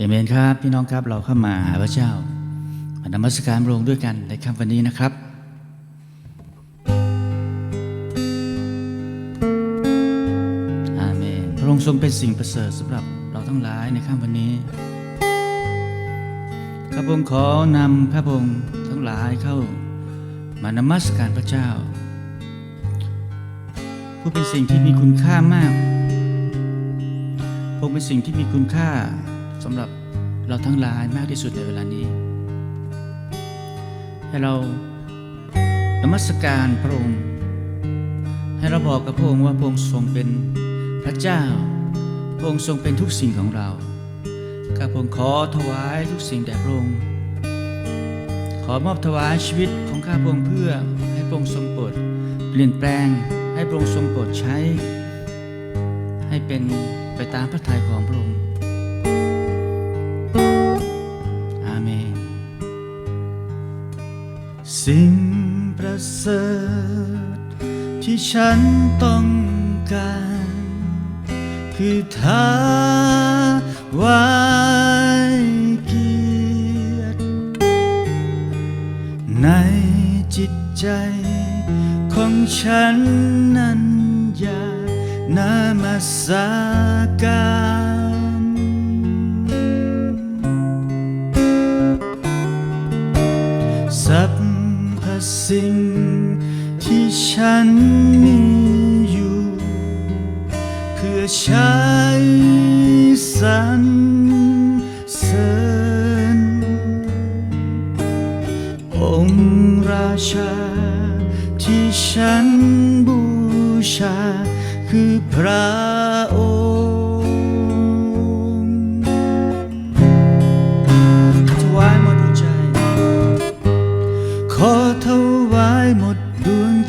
เอเมนครับพี่น้องครับเราเข้ามาหาพระเจ้ามานมัสการพระองค์ด้วยกันในค่ำวันนี้นะครับอาเมนพระองค์ทรงเป็นสิ่งประเสริฐสำหรับเราทั้งหลายในค่ำวันนี้ข้าพงค์ขอนำข้าพระองค์ทั้งหลายเข้ามานมัสการพระเจ้า ผู้เป็นสิ่งที่มีคุณค่ามากพระองค์เป็นสิ่งที่มีคุณค่า สำหรับเราทั้งหลายมากที่สุดในเวลานี้ ให้เรานมัสการพระองค์ ให้เราบอกกับพระองค์ว่าพระองค์ทรงเป็นพระเจ้า พระองค์ทรงเป็นทุกสิ่งของเราข้าพระองค์ขอถวายทุกสิ่งแด่พระองค์ ขอมอบถวายชีวิตของข้าพระองค์เพื่อให้พระองค์ทรงโปรดเปลี่ยนแปลงให้พระองค์ทรงโปรดใช้ ให้เป็นไปตามพระทัยของพระองค์ ฉันต้องการ คือทาวายเกียรติในจิตใจ ของฉันนั้นอยากนามาสาการสรรพสิ่ง ฉันมีอยู่ เพื่อใช้สรรเสริญองค์ราชา ที่ฉันบูชา คือพระองค์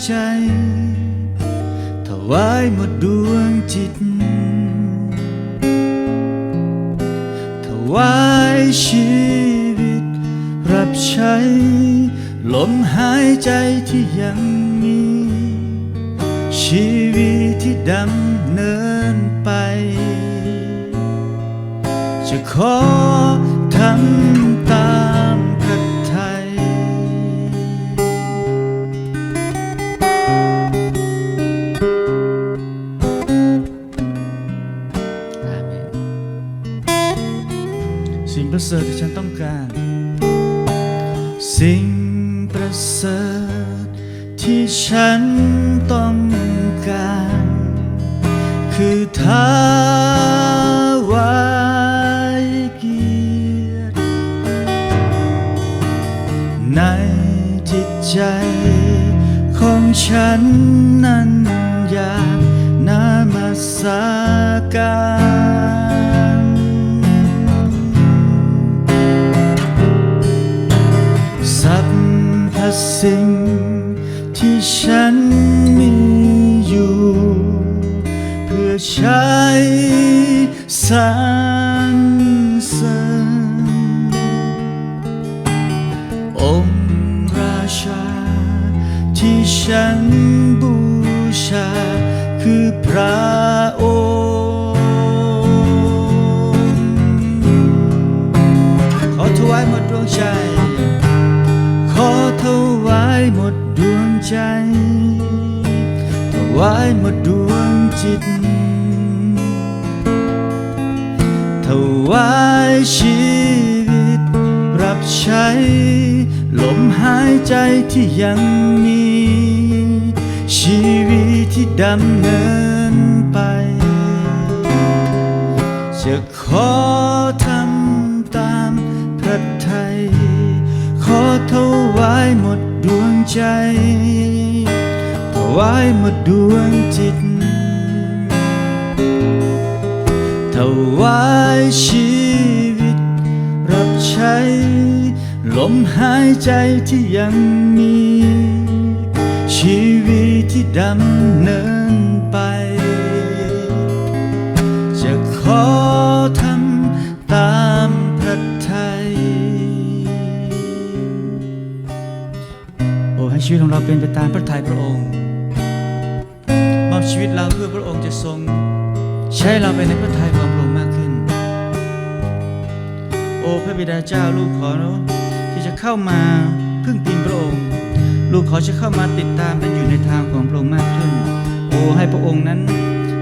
ใจ ถวายหมดดวงจิต ถวายชีวิต รับใช้ ลมหายใจที่ยังมี ชีวิตที่ดำเนินไป จะขอทำตาม สิ่งประเสริฐที่ฉันต้องการ คือทาวายเกียรติในจิตใจของฉันนั้นอยากนามาสาการ สิ่งที่ฉันมีอยู่ เพื่อใช้สรรเสริญองค์ราชา ที่ฉันบูชา คือพระองค์ขอถวายหมดดวงใจ งจิตถวายชีวิต รับใช้ ลมหายใจที่ยังมี ชีวิตที่ดำเนินไป จะขอทำตามพระทัยขอถวายหมดดวงใจถวายหมดดวงจิต วายชีวิต รับใช้ ลมหายใจที่ยังมี ชีวิตที่ดำเนินไป จะขอทำตามพระทัยโอ้ให้ชีวิตของเราเป็นไปตามพระทัยพระองค์มอบชีวิตเราเพื่อพระองค์จะทรง ใช้เราไปในพระทัย โอ้พระบิดาเจ้าลูกขอที่จะเข้ามาพึ่งพิงพระองค์ ลูกขอจะเข้ามาติดตามและอยู่ในทางของพระองค์มากขึ้น โอ้ให้พระองค์นั้น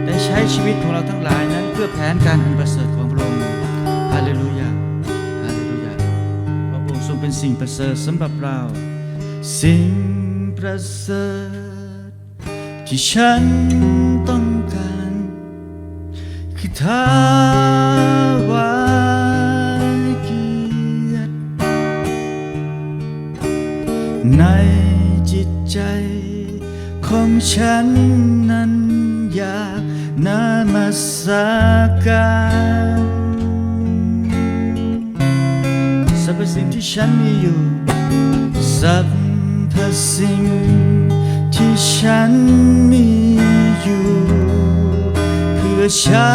ได้ใช้ชีวิตของเราทั้งหลายนั้น เพื่อแผนการอันประเสริฐของพระองค์ฮาเลลูยาฮาเลลูยาพระพระองค์ทรงเป็นสิ่งประเสริฐสำหรับเรา สิ่งประเสริฐที่ฉันต้องการ คือทาวา ในจิตใจของฉันนั้นอยากนามาสาการสรรพสิ่งที่ฉันมีอยู่สรรพสิ่งที่ฉันมีอยู่ เพื่อใช้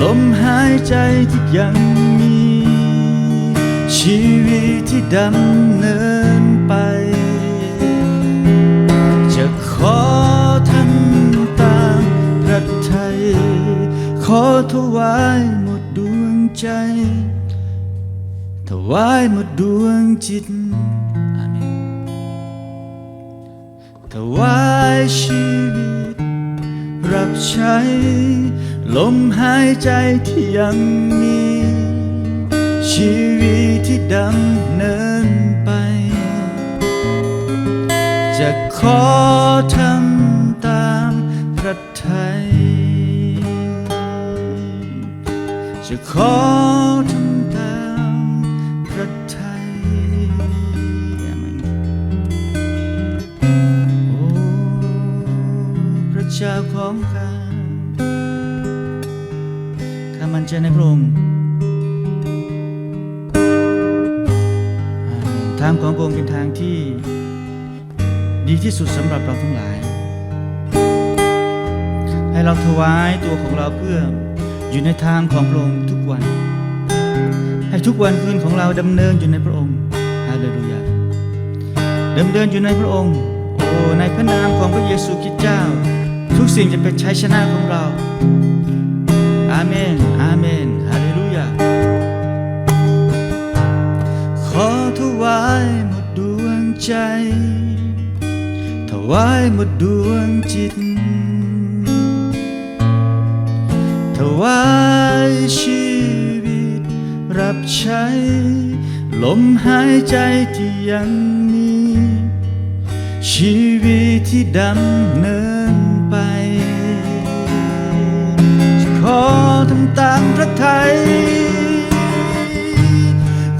ลมหายใจที่ยังมี ชีวิตที่ดำเนินไป จะขอทำตามพระทัยขอถวายหมดดวงใจ ถวายหมดดวงจิตถวายชีวิต รับใช้ ลมหายใจที่ยังมี ชีวิตที่ดำเนินไป จะขอทำตามพระทัยจะขอทำตามพระทัยโอ้พระเจ้าของข้าามั่นใจในพระองค์ทางของพระองค์เป็นทางที่ดีที่สุดสำหรับเราทั้งหลาย ให้เราถวายตัวของเราเพื่ออยู่ในทางของพระองค์ทุกวัน ให้ทุกวันคืนของเราดำเนินอยู่ในพระองค์ฮาเลลูยาดำเนินอยู่ในพระองค์ โอ้ในพระนามของพระเยซูคริสต์เจ้า ทุกสิ่งจะเป็นชัยชนะของเรา อามนอาเมน วายหมดดวงจิต ถวายชีวิต รับใช้ ลมหายใจที่ยังมี ชีวิตที่ดำเนินไป ขอทำตามพระทัย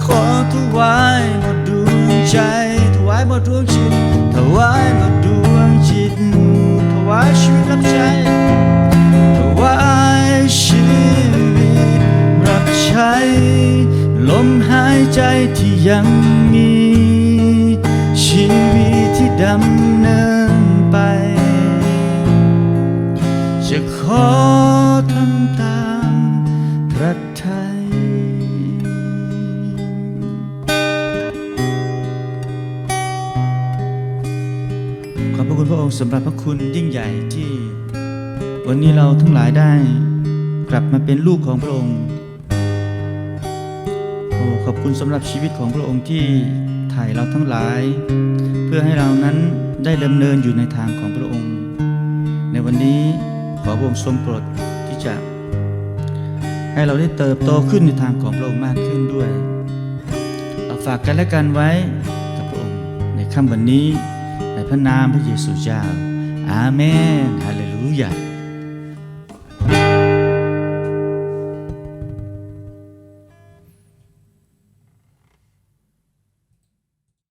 ขอถวายหมดดวงใจ ถวายหมดดวงจิต ถวายหมดดวง จิตถวายชีวิตรับใช้ถวายชีวิตรับใช้ลมหายใจที่ยังมี ชีวิตที่ดำเนินไป จะขอ สำหรับพระคุณยิ่งใหญ่ที่ วันนี้เราทั้งหลายได้ กลับมาเป็นลูกของพระองค์โอ้ขอบคุณสำหรับชีวิตของพระองค์ที่ถ่ายเราทั้งหลาย เพื่อให้เรานั้นได้ดำเนินอยู่ในทางของพระองค์ ในวันนี้ขอพระองค์ทรงโปรดที่จะ ให้เราได้เติบโตขึ้นในทางของพระองค์มากขึ้นด้วยเอาฝากกันและกันไว้กับพระองค์ในค่ำวันนี้ พระนามพระเยซูเจ้า อาเมน ฮาเลลูยา